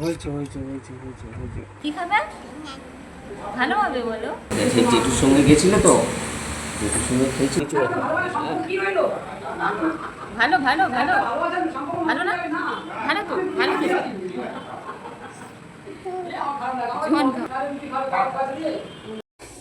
হয়েছে হয়েছে হয়েছে হয়েছে হয়েছে। কি খাবে? ভালো হবে বলো। জেঠুর সঙ্গে গেছিল তো? জেঠুর সঙ্গে খেয়েছি ভালো ভালো ভালো। ভালো না? ভালো তো ভালো তো জীবন খাও।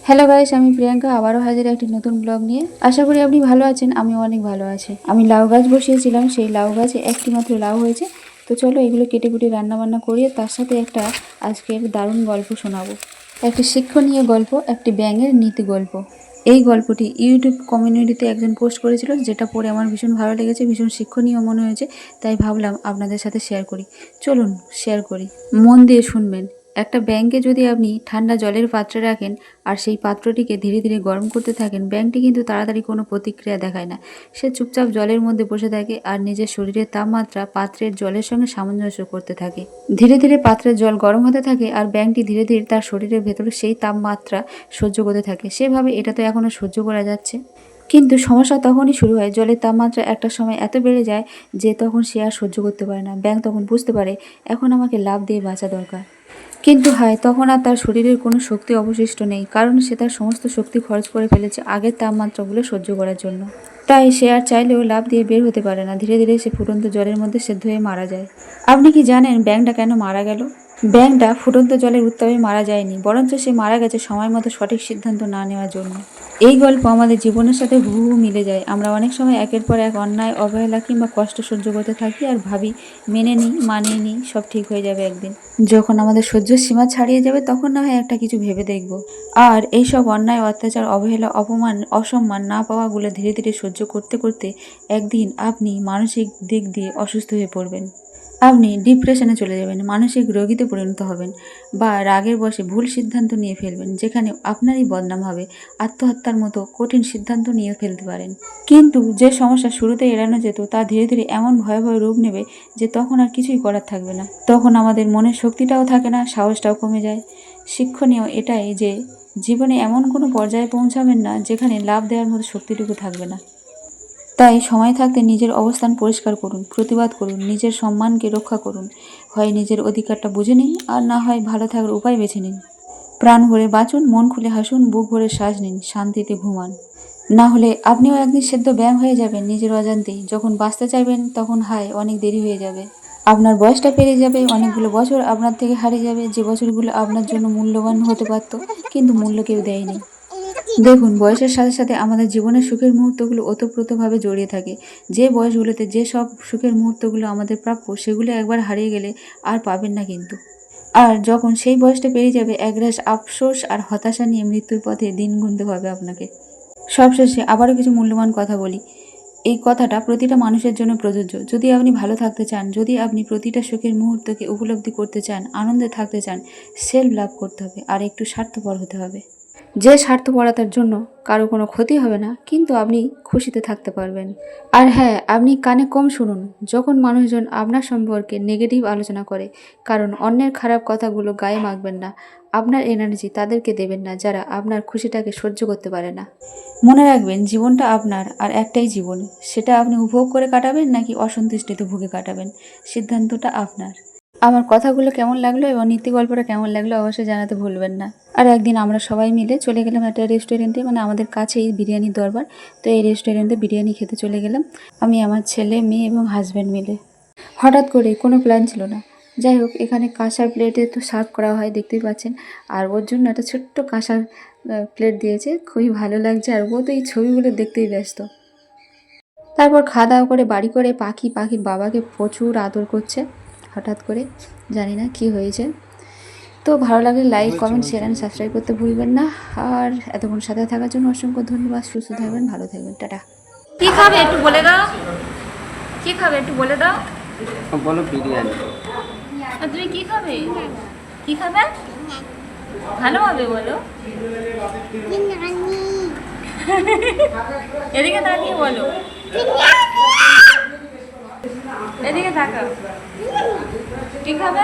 হ্যালো গাইস আমি প্রিয়াঙ্কা আবারও হাজির একটি নতুন ব্লগ নিয়ে। আশা করি আপনি ভালো আছেন আমি অনেক ভালো আছি। আমি লাউ গাছ বসিয়েছিলাম সেই লাউ গাছে একটি মাত্র লাউ হয়েছে। তো চলো এগুলো কেটে কুটে রান্নাবান্না করিয়ে তার সাথে একটা আজকের দারুণ গল্প শোনাবো। একটি শিক্ষণীয় গল্প, একটি ব্যাঙের নীতি গল্প। এই গল্পটি ইউটিউব কমিউনিটিতে একজন পোস্ট করেছিল, যেটা পড়ে আমার ভীষণ ভালো লেগেছে, ভীষণ শিক্ষণীয় মনে হয়েছে, তাই ভাবলাম আপনাদের সাথে শেয়ার করি। চলুন, শেয়ার করি। মন দিয়ে শুনবেন। একটা ব্যাংকে যদি আপনি ঠান্ডা জলের পাত্রে রাখেন আর সেই পাত্রটিকে ধীরে ধীরে গরম করতে থাকেন, ব্যাংকটি কিন্তু তাড়াতাড়ি কোনো প্রতিক্রিয়া দেখায় না। সে চুপচাপ জলের মধ্যে বসে থাকে আর নিজের শরীরের তাপমাত্রা পাত্রের জলের সঙ্গে সামঞ্জস্য করতে থাকে। ধীরে ধীরে পাত্রের জল গরম হতে থাকে আর ব্যাংকটি ধীরে ধীরে তার শরীরের ভেতরে সেই তাপমাত্রা সহ্য করতে থাকে। সেভাবে এটা তো এখনও সহ্য করা যাচ্ছে। কিন্তু সমস্যা তখনই শুরু হয়, জলের তাপমাত্রা একটা সময় এত বেড়ে যায় যে তখন সে আর সহ্য করতে পারে না। ব্যাংক তখন বুঝতে পারে, এখন আমাকে লাভ দিয়ে বাঁচা দরকার। কিন্তু হায়, তখন আর তার শরীরের কোনো শক্তি অবশিষ্ট নেই, কারণ সে তার সমস্ত শক্তি খরচ করে ফেলেছে আগের তাপমাত্রাগুলো সহ্য করার জন্য। তাই সে আর চাইলেও লাভ দিয়ে বের হতে পারে না, ধীরে ধীরে সে ফুটন্ত জলের মধ্যে সেদ্ধ হয়ে মারা যায়। আপনি কি জানেন ব্যাংকটা কেন মারা গেল? ব্যাংকটা ফুটন্ত জলের উত্তাপে মারা যায়নি, বরঞ্চ সে মারা গেছে সময় মতো সঠিক সিদ্ধান্ত না নেওয়ার জন্য। এই গল্প আমাদের জীবনের সাথে হু হু মিলে যায়। আমরা অনেক সময় একের পর এক অন্যায়, অবহেলা কিংবা কষ্ট সহ্য করতে থাকি আর ভাবি, মেনে নিই, মানিয়ে নিই, সব ঠিক হয়ে যাবে একদিন। যখন আমাদের সহ্য সীমা ছাড়িয়ে যাবে, তখন না হয় একটা কিছু ভেবে দেখব। আর এই সব অন্যায়, অত্যাচার, অবহেলা, অপমান, অসম্মান না পাওয়াগুলো ধীরে ধীরে সহ্য করতে করতে একদিন আপনি মানসিক দিক দিয়ে অসুস্থ হয়ে পড়বেন। আপনি ডিপ্রেশনে চলে যাবেন, মানসিক রোগীতে পরিণত হবেন বা রাগের বসে ভুল সিদ্ধান্ত নিয়ে ফেলবেন, যেখানে আপনারই বদনাম হবে, আত্মহত্যার মতো কঠিন সিদ্ধান্ত নিয়ে ফেলতে পারেন। কিন্তু যে সমস্যা শুরুতে এড়ানো যেত, তা ধীরে ধীরে এমন ভয়াবহ রূপ নেবে যে তখন আর কিছুই করার থাকবে না। তখন আমাদের মনের শক্তিটাও থাকে না, সাহসটাও কমে যায়। শিক্ষণীয় এটাই যে, জীবনে এমন কোনো পর্যায়ে পৌঁছাবেন না, যেখানে লাভ দেওয়ার মতো শক্তিটুকু থাকবে না। তাই সময় থাকতে নিজের অবস্থান পরিষ্কার করুন, প্রতিবাদ করুন, নিজের সম্মানকে রক্ষা করুন। হয় নিজের অধিকারটা বুঝে নিন, আর না হয় ভালো থাকার উপায় বেছে নিন। প্রাণ ভরে বাঁচুন, মন খুলে হাসুন, বুক ভরে শ্বাস নিন, শান্তিতে ঘুমান। না হলে আপনিও একদিন সেদ্ধ ব্যায়াম হয়ে যাবেন নিজের অজান্তেই। যখন বাঁচতে চাইবেন, তখন হায়, অনেক দেরি হয়ে যাবে। আপনার বয়সটা পেরিয়ে যাবে, অনেকগুলো বছর আপনার থেকে হারিয়ে যাবে, যে বছরগুলো আপনার জন্য মূল্যবান হতে পারত, কিন্তু মূল্য কেউ দেয়নি। দেখুন, বয়সের সাথে সাথে আমাদের জীবনের সুখের মুহূর্তগুলো ওতপ্রোতভাবে জড়িয়ে থাকে। যে বয়সগুলোতে যে সব সুখের মুহূর্তগুলো আমাদের প্রাপ্য, সেগুলো একবার হারিয়ে গেলে আর পাবেন না কিন্তু। আর যখন সেই বয়সটা পেরিয়ে যাবে, একরাশ আফসোস আর হতাশা নিয়ে মৃত্যুর পথে দিন গুনতে হবে আপনাকে। সবশেষে আবারও কিছু মূল্যবান কথা বলি। এই কথাটা প্রতিটা মানুষের জন্য প্রযোজ্য। যদি আপনি ভালো থাকতে চান, যদি আপনি প্রতিটা সুখের মুহূর্তকে উপলব্ধি করতে চান, আনন্দে থাকতে চান, সেলফ লাভ করতে হবে আর একটু স্বার্থপর হতে হবে। যে স্বার্থপরতার জন্য কারও কোনো ক্ষতি হবে না, কিন্তু আপনি খুশিতে থাকতে পারবেন। আর হ্যাঁ আপনি কানে কম শুনুন। যখন মানুষজন আপনার সম্পর্কে নেগেটিভ আলোচনা করে, কারণ অন্যের খারাপ কথাগুলো গায়ে মাখবেন না, আপনার এনার্জি তাদেরকে দেবেন না, যারা আপনার খুশিটাকে সহ্য করতে পারে না। মনে রাখবেন, জীবনটা আপনার আর একটাই জীবন। সেটা আপনি উপভোগ করে কাটাবেন নাকি অসন্তুষ্টিতে ভুগে কাটাবেন? সিদ্ধান্তটা আপনার। আমার কথাগুলো কেমন লাগল এবং নীতি গল্পটা কেমন লাগল অবশ্যই জানাতে ভুলবেন না। আর একদিন আমরা সবাই মিলে চলে গেলাম একটা রেস্টুরেন্টে মানে আমাদের কাছেই বিরিয়ানির দরবার। তো এই রেস্টুরেন্টে বিরিয়ানি খেতে চলে গেলাম আমি, আমার ছেলে, মেয়ে এবং হাজব্যান্ড মিলে। হঠাৎ করে কোনো প্ল্যান ছিল না। যাই হোক, এখানে কাঁসার প্লেটে তো সার্ভ করা হয়, দেখতেই পাচ্ছেন। আর ওর জন্য একটা ছোট্ট কাঁসার প্লেট দিয়েছে, খুবই ভালো লাগছে। আর ও তো এই ছবিগুলো দেখতেই ব্যস্ত। তারপর খাওয়া দাওয়া করে বাড়ি করে পাখি, পাখির বাবাকে প্রচুর আদর করছে। হঠাৎ করে জানি না কি হয়েছে। তো ভালো লাগলে like comment share and subscribe করতে ভুলবেন না। আর এতক্ষণ সাথে থাকার জন্য অসংখ্য ধন্যবাদ। সুস্থ থাকবেন ভালো থাকবেন। টাটা। কি খাবে একটু বলে দাও? কি খাবে একটু বলে দাও? বলো বিরিয়ানি। আর তুমি কি খাবে? কি খাবে? ভালো হবে বলো এদিকে দাঁড়িয়ে বলো। এদিকে তাকাও। কি খাবে